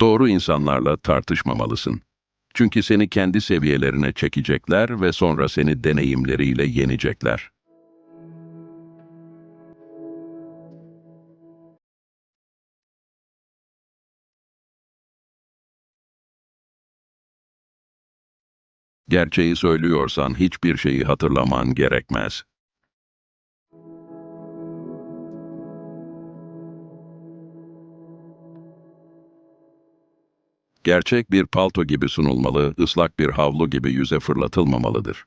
Doğru insanlarla tartışmamalısın. Çünkü seni kendi seviyelerine çekecekler ve sonra seni deneyimleriyle yenecekler. Gerçeği söylüyorsan hiçbir şeyi hatırlaman gerekmez. Gerçek bir palto gibi sunulmalı, ıslak bir havlu gibi yüze fırlatılmamalıdır.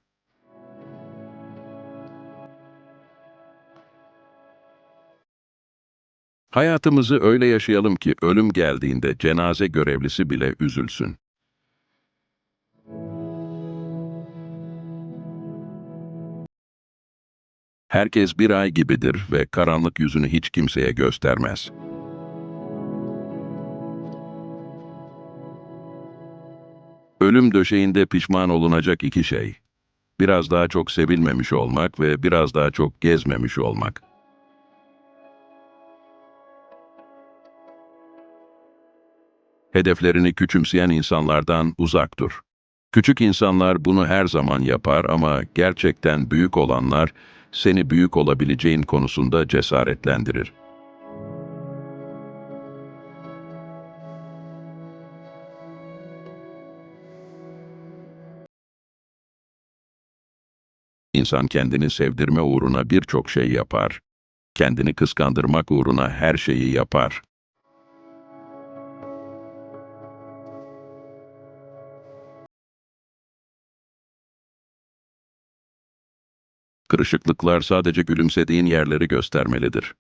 Hayatımızı öyle yaşayalım ki ölüm geldiğinde cenaze görevlisi bile üzülsün. Herkes bir ay gibidir ve karanlık yüzünü hiç kimseye göstermez. Ölüm döşeğinde pişman olunacak iki şey. Biraz daha çok sevilmemiş olmak ve biraz daha çok gezmemiş olmak. Hedeflerini küçümseyen insanlardan uzak dur. Küçük insanlar bunu her zaman yapar ama gerçekten büyük olanlar seni büyük olabileceğin konusunda cesaretlendirir. İnsan kendini sevdirme uğruna birçok şey yapar. Kendini kıskandırmak uğruna her şeyi yapar. Kırışıklıklar sadece gülümsediğin yerleri göstermelidir.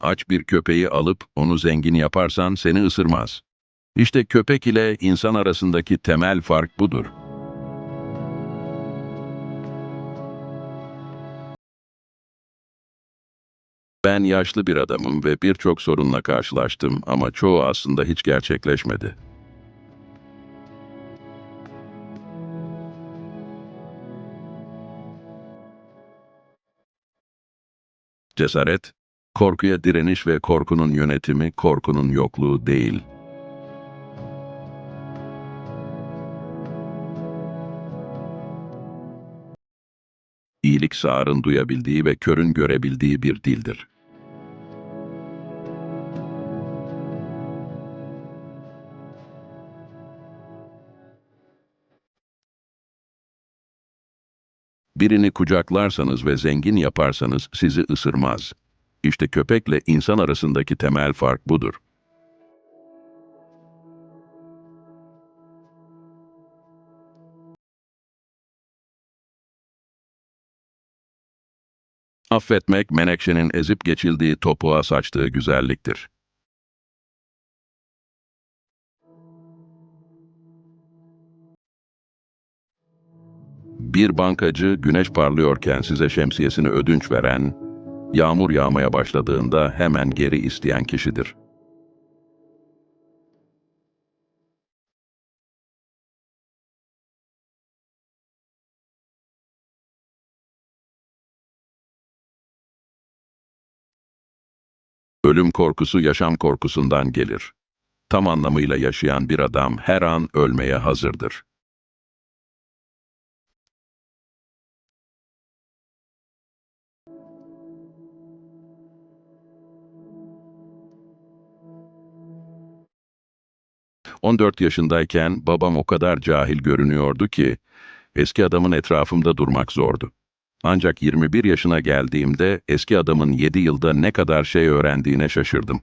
Aç bir köpeği alıp onu zengin yaparsan seni ısırmaz. İşte köpek ile insan arasındaki temel fark budur. Ben yaşlı bir adamım ve birçok sorunla karşılaştım ama çoğu aslında hiç gerçekleşmedi. Cesaret, korkuya direniş ve korkunun yönetimi, korkunun yokluğu değil. İyilik sağırın duyabildiği ve körün görebildiği bir dildir. Birini kucaklarsanız ve zengin yaparsanız sizi ısırmaz. İşte köpekle insan arasındaki temel fark budur. Affetmek, menekşenin ezip geçildiği topuğa saçtığı güzelliktir. Bir bankacı güneş parlıyorken size şemsiyesini ödünç veren, yağmur yağmaya başladığında hemen geri isteyen kişidir. Ölüm korkusu yaşam korkusundan gelir. Tam anlamıyla yaşayan bir adam her an ölmeye hazırdır. ...14 yaşındayken babam o kadar cahil görünüyordu ki... ...eski adamın etrafımda durmak zordu. Ancak 21 yaşına geldiğimde eski adamın 7 yılda ne kadar şey öğrendiğine şaşırdım.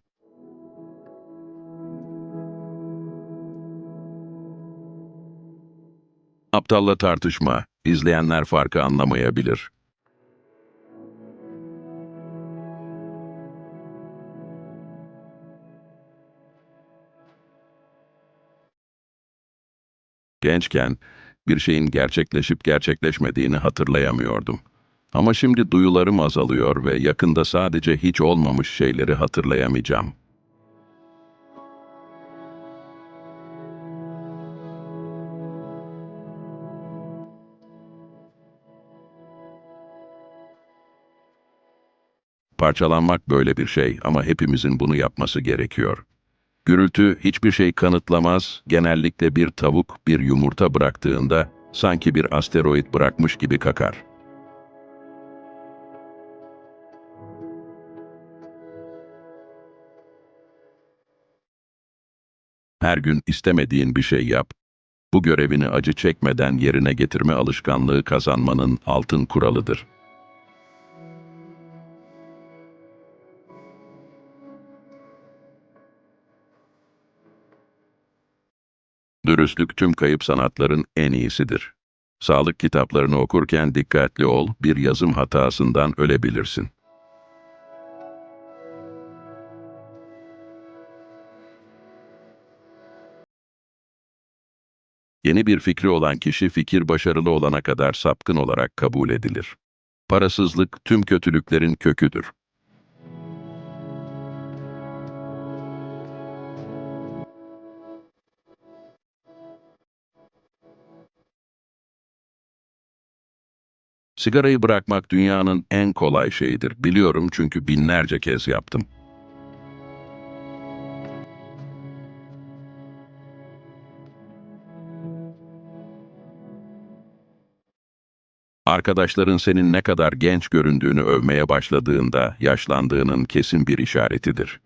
Aptalla tartışma, izleyenler farkı anlamayabilir. Gençken bir şeyin gerçekleşip gerçekleşmediğini hatırlayamıyordum. Ama şimdi duyularım azalıyor ve yakında sadece hiç olmamış şeyleri hatırlayamayacağım. Parçalanmak böyle bir şey ama hepimizin bunu yapması gerekiyor. Gürültü hiçbir şey kanıtlamaz, genellikle bir tavuk bir yumurta bıraktığında sanki bir asteroid bırakmış gibi kakar. Her gün istemediğin bir şey yap. Bu görevini acı çekmeden yerine getirme alışkanlığı kazanmanın altın kuralıdır. Dürüstlük tüm kayıp sanatların en iyisidir. Sağlık kitaplarını okurken dikkatli ol, bir yazım hatasından ölebilirsin. Yeni bir fikri olan kişi fikir başarılı olana kadar sapkın olarak kabul edilir. Parasızlık tüm kötülüklerin köküdür. Sigarayı bırakmak dünyanın en kolay şeyidir. Biliyorum çünkü binlerce kez yaptım. Arkadaşların senin ne kadar genç göründüğünü övmeye başladığında yaşlandığının kesin bir işaretidir.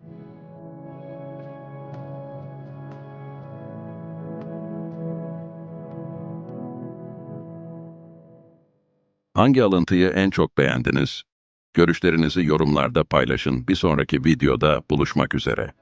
Hangi alıntıyı en çok beğendiniz? Görüşlerinizi yorumlarda paylaşın. Bir sonraki videoda buluşmak üzere.